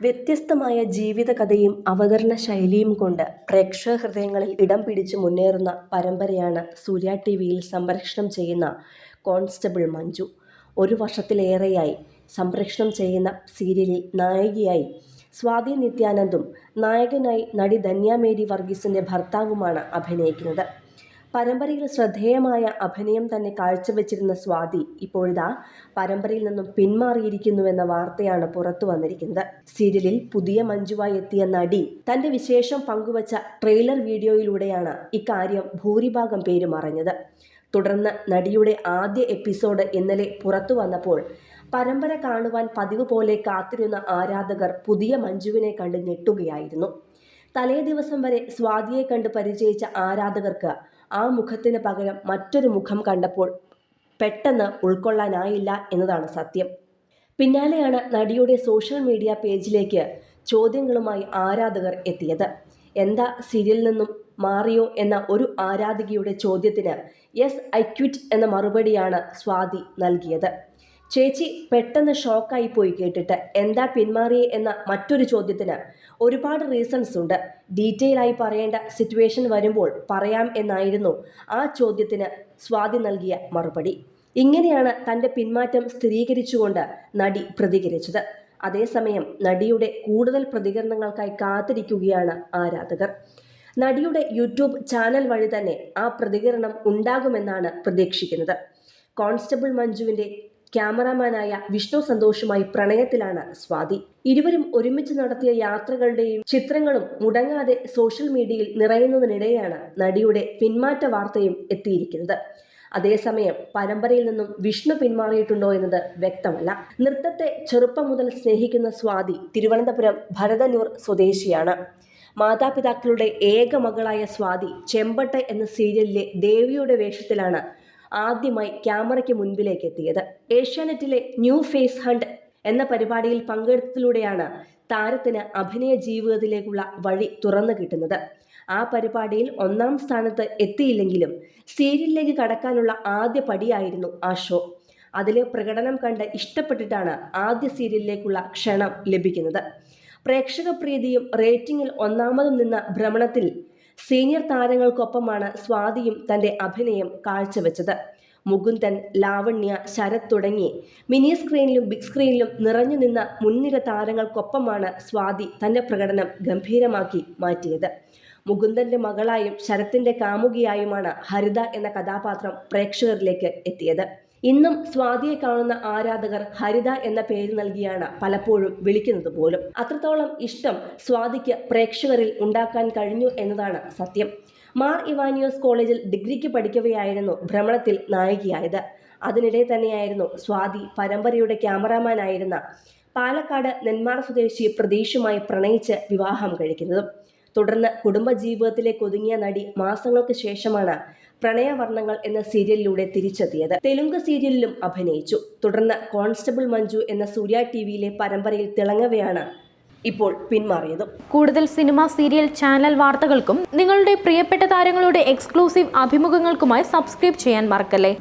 വ്യത്യസ്തമായ ജീവിതകഥയും അവതരണ ശൈലിയും കൊണ്ട് പ്രേക്ഷക ഹൃദയങ്ങളിൽ ഇടം പിടിച്ച് മുന്നേറുന്ന പരമ്പരയാണ് സൂര്യ ടി വിയിൽ സംപ്രേഷണം ചെയ്യുന്ന കോൺസ്റ്റബിൾ മഞ്ജു. ഒരു വർഷത്തിലേറെയായി സംപ്രേഷണം ചെയ്യുന്ന സീരിയലിൽ നായികയായി സ്വാതി നിത്യാനന്ദും നായകനായി നടി ധന്യ മേരി വർഗീസിന്റെ ഭർത്താവുമാണ് അഭിനയിക്കുന്നത്. പരമ്പരയിൽ ശ്രദ്ധേയമായ അഭിനയം തന്നെ കാഴ്ചവെച്ചിരുന്ന സ്വാതി ഇപ്പോഴിതാ പരമ്പരയിൽ നിന്നും പിന്മാറിയിരിക്കുന്നുവെന്ന വാർത്തയാണ് പുറത്തു വന്നിരിക്കുന്നത്. സീരിയലിൽ പുതിയ മഞ്ജുവായി എത്തിയ നടി തന്റെ വിശേഷം പങ്കുവച്ച ട്രെയിലർ വീഡിയോയിലൂടെയാണ് ഇക്കാര്യം ഭൂരിഭാഗം പേരും അറിഞ്ഞത്. തുടർന്ന് നടിയുടെ ആദ്യ എപ്പിസോഡ് ഇന്നലെ പുറത്തു വന്നപ്പോൾ പരമ്പര കാണുവാൻ പതിവ് പോലെ കാത്തിരുന്ന ആരാധകർ പുതിയ മഞ്ജുവിനെ കണ്ട് ഞെട്ടുകയായിരുന്നു. തലേ ദിവസം വരെ സ്വാതിയെ കണ്ട് പരിചയിച്ച ആരാധകർക്ക് ആ മുഖത്തിന് പകരം മറ്റൊരു മുഖം കണ്ടപ്പോൾ പെട്ടെന്ന് ഉൾക്കൊള്ളാനായില്ല എന്നതാണ് സത്യം. പിന്നാലെയാണ് നടിയുടെ സോഷ്യൽ മീഡിയ പേജിലേക്ക് ചോദ്യങ്ങളുമായി ആരാധകർ എത്തിയത്. എന്താ സീരിയലിൽ നിന്നും മാറിയോ എന്ന ഒരു ആരാധികയുടെ ചോദ്യത്തിന് യെസ് ഐ ക്വിറ്റ് എന്ന മറുപടിയാണ് സ്വാതി നൽകിയത്. ചേച്ചി പെട്ടെന്ന് ഷോക്കായി പോയി കേട്ടിട്ട് എന്താ പിന്മാറിയേ എന്ന മറ്റൊരു ചോദ്യത്തിന് ഒരുപാട് റീസൺസ് ഉണ്ട്. ഡീറ്റെയിൽ ആയി പറയേണ്ട സിറ്റുവേഷൻ വരുമ്പോൾ പറയാം എന്നായിരുന്നു ആ ചോദ്യത്തിന് സ്വാതി നൽകിയ മറുപടി. ഇങ്ങനെയാണ് തന്റെ പിന്മാറ്റം സ്ഥിരീകരിച്ചുകൊണ്ട് നടി പ്രതികരിച്ചത്. അതേസമയം നടിയുടെ കൂടുതൽ പ്രതികരണങ്ങൾക്കായി കാത്തിരിക്കുകയാണ് ആരാധകർ. നടിയുടെ യൂട്യൂബ് ചാനൽ വഴി തന്നെ ആ പ്രതികരണം ഉണ്ടാകുമെന്നാണ് പ്രതീക്ഷിക്കുന്നത്. കോൺസ്റ്റബിൾ മഞ്ജുവിന്റെ ക്യാമറാമാനായ വിഷ്ണു സന്തോഷുമായി പ്രണയത്തിലാണ് സ്വാതി. ഇരുവരും ഒരുമിച്ച് നടത്തിയ യാത്രകളുടെയും ചിത്രങ്ങളും മുടങ്ങാതെ സോഷ്യൽ മീഡിയയിൽ നിറയുന്നതിനിടെയാണ് നടിയുടെ പിന്മാറ്റ വാർത്തയും എത്തിയിരിക്കുന്നത്. അതേസമയം പരമ്പരയിൽ നിന്നും വിഷ്ണു പിന്മാറിയിട്ടുണ്ടോ എന്നത് വ്യക്തമല്ല. നൃത്തത്തെ ചെറുപ്പം മുതൽ സ്നേഹിക്കുന്ന സ്വാതി തിരുവനന്തപുരം ഭരതന്നൂർ സ്വദേശിയാണ്. മാതാപിതാക്കളുടെ ഏക മകളായ സ്വാതി ചെമ്പട്ട എന്ന സീരിയലിലെ ദേവിയുടെ വേഷത്തിലാണ് ആദ്യമായി ക്യാമറയ്ക്ക് മുൻപിലേക്ക് എത്തിയത് ഏഷ്യാനെറ്റിലെ ന്യൂ ഫേസ് ഹണ്ട് എന്ന പരിപാടിയിൽ പങ്കെടുത്തതിലൂടെയാണ് താരത്തിന് അഭിനയ ജീവിതത്തിലേക്കുള്ള വഴി തുറന്നു കിട്ടുന്നത്. ആ പരിപാടിയിൽ ഒന്നാം സ്ഥാനത്ത് എത്തിയില്ലെങ്കിലും സീരിയലിലേക്ക് കടക്കാനുള്ള ആദ്യ പടിയായിരുന്നു ആ ഷോ. അതിലെ പ്രകടനം കണ്ട് ഇഷ്ടപ്പെട്ടിട്ടാണ് ആദ്യ സീരിയലിലേക്കുള്ള ക്ഷണം ലഭിക്കുന്നത്. പ്രേക്ഷക പ്രീതിയും റേറ്റിംഗിൽ ഒന്നാമതും നിന്ന ഭ്രമണത്തിൽ സീനിയർ താരങ്ങൾക്കൊപ്പമാണ് സ്വാതിയും തന്റെ അഭിനയം കാഴ്ചവെച്ചത്. മുകുന്ദൻ ലാവണ്യ ശരത് തുടങ്ങി മിനി സ്ക്രീനിലും ബിഗ് സ്ക്രീനിലും നിറഞ്ഞു നിന്ന മുൻനിര താരങ്ങൾക്കൊപ്പമാണ് സ്വാതി തന്റെ പ്രകടനം ഗംഭീരമാക്കി മാറ്റിയത്. മുകുന്ദന്റെ മകളായും ശരത്തിന്റെ കാമുകിയായുമാണ് ഹരിത എന്ന കഥാപാത്രം പ്രേക്ഷകരിലേക്ക് എത്തിയത്. ഇന്നും സ്വാതിയെ കാണുന്ന ആരാധകർ ഹരിത എന്ന പേര് നൽകിയാണ് പലപ്പോഴും വിളിക്കുന്നത് പോലും. അത്രത്തോളം ഇഷ്ടം സ്വാതിക്ക് പ്രേക്ഷകരിൽ ഉണ്ടാക്കാൻ കഴിഞ്ഞു എന്നതാണ് സത്യം. മാർ ഇവാനിയോസ് കോളേജിൽ ഡിഗ്രിക്ക് പഠിക്കവെയായിരുന്നു ഭ്രമണത്തിൽ നായികയായത്. അതിനിടെ തന്നെയായിരുന്നു സ്വാതി പരമ്പരയുടെ ക്യാമറാമാനായിരുന്ന പാലക്കാട് നെന്മാറ സ്വദേശി പ്രതീഷുമായി പ്രണയിച്ച് വിവാഹം കഴിക്കുന്നതും. തുടർന്ന് കുടുംബജീവിതത്തിലേക്ക് ഒതുങ്ങിയ നടി മാസങ്ങൾക്ക് ശേഷമാണ് പ്രണയവർണങ്ങൾ എന്ന സീരിയലിലൂടെ തിരിച്ചെത്തിയത്. തെലുങ്ക് സീരിയലിലും അഭിനയിച്ചു. തുടർന്ന് കോൺസ്റ്റബിൾ മഞ്ജു എന്ന സൂര്യ ടി വിയിലെ പരമ്പരയിൽ തിളങ്ങവെയാണ് ഇപ്പോൾ പിന്മാറിയതും. കൂടുതൽ സിനിമ സീരിയൽ ചാനൽ വാർത്തകൾക്കും നിങ്ങളുടെ പ്രിയപ്പെട്ട താരങ്ങളുടെ എക്സ്ക്ലൂസീവ് അഭിമുഖങ്ങൾക്കുമായി സബ്സ്ക്രൈബ് ചെയ്യാൻ മറക്കല്ലേ?